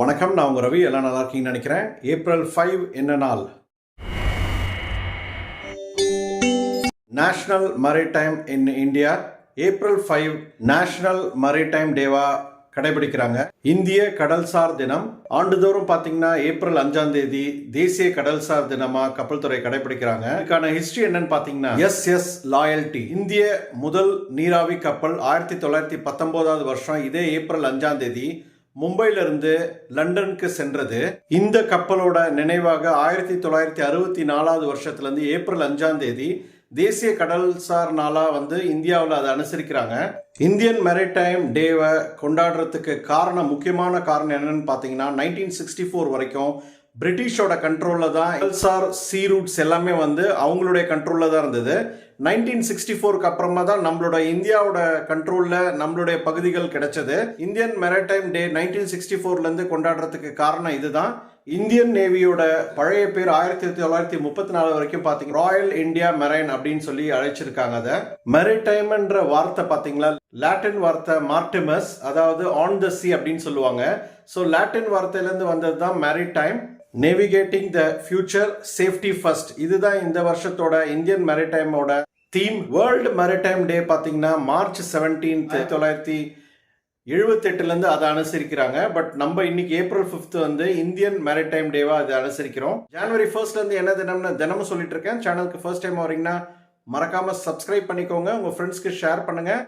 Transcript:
வணக்கம் நான் உங்கள் ரவி. எல்லாம் நல்லா இருக்கீங்கன்னு நினைக்கிறேன். ஏப்ரல் ஃபைவ் என்ன நாள்? National maritime in India April five national maritime டேவா கடைபிடிக்கிறாங்க. இந்திய கடல்சார் தினம். ஆண்டுதோறும் பார்த்தீங்கன்னா ஏப்ரல் அஞ்சாம் தேதி தேசிய கடல்சார் தினமா கப்பல் துறை கடைபிடிக்கிறாங்க. இதுக்கான ஹிஸ்டரி என்னன்னு பார்த்தீங்கன்னா எஸ் எஸ் லாயல்டி இந்திய முதல் நீராவி கப்பல் ஆயிரத்தி தொள்ளாயிரத்தி பத்தொன்பதாவது வருஷம் இதே ஏப்ரல் அஞ்சாம் தேதி மும்பையிலிருந்து லண்டனுக்கு சென்றது. இந்த கப்பலோட நினைவாக ஆயிரத்தி தொள்ளாயிரத்தி அறுபத்தி நாலாவது வருஷத்துலேருந்து ஏப்ரல் அஞ்சாம் தேதி தேசிய கடல்சார் நாளாக வந்து இந்தியாவில் அதை அனுசரிக்கிறாங்க. இந்தியன் மெரிடைம் டேவை கொண்டாடுறதுக்கு காரணம் முக்கியமான காரணம் என்னன்னு பார்த்தீங்கன்னா நைன்டீன் சிக்ஸ்டி ஃபோர் வரைக்கும் பிரிட்டிஷோட கண்ட்ரோலில் தான் கடல்சார் சீ ரூட்ஸ் எல்லாமே வந்து அவங்களுடைய கண்ட்ரோலில் தான் இருந்தது. நைன்டீன் சிக்ஸ்டி ஃபோருக்கு அப்புறமா தான் நம்மளோட இந்தியாவோட கண்ட்ரோலில் நம்மளுடைய பகுதிகள் கிடைச்சது. Indian maritime day nineteen sixty ஃபோர்லேருந்து கொண்டாடுறதுக்கு காரணம் இதுதான். இந்தியன் நேவியோட பழைய பேர் ஆயிரத்தி தொள்ளாயிரத்தி முப்பத்தி நாலு வரைக்கும் பார்த்தீங்க ராயல் இந்தியா மெரைன் அப்படின்னு சொல்லி அழைச்சிருக்காங்க அதை. மெரிடைம்ன்ற வார்த்தை பார்த்தீங்களா லாட்டின் வார்த்தை மார்டிமஸ் அதாவது ஆன் த சி அப்படின்னு சொல்லுவாங்க. ஸோ லாட்டின் வார்த்தையிலேருந்து வந்தது தான் maritime navigating the future safety first இதுதான் இந்த வருஷத்தோட இந்தியன் மெரிடைமோட தீம் வேர்ல்டு மேரிடைம் டே பார்த்தீங்கன்னா மார்ச் செவன்டீன் தொள்ளாயிரத்தி எழுபத்தெட்டுலேருந்து அதை அனுசரிக்கிறாங்க. பட் நம்ம இன்னைக்கு ஏப்ரல் ஃபிஃப்த் வந்து இந்தியன் மேரிடைம் டேவாக அதை அனுசரிக்கிறோம். ஜனவரி ஃபர்ஸ்ட்லேருந்து என்ன தினம்னு தினமும் சொல்லிட்டு இருக்கேன். சேனலுக்கு ஃபர்ஸ்ட் டைம் வரீங்கன்னா மறக்காமல் சப்ஸ்கிரைப் பண்ணிக்கோங்க. உங்கள் ஃப்ரெண்ட்ஸ்க்கு ஷேர் பண்ணுங்கள்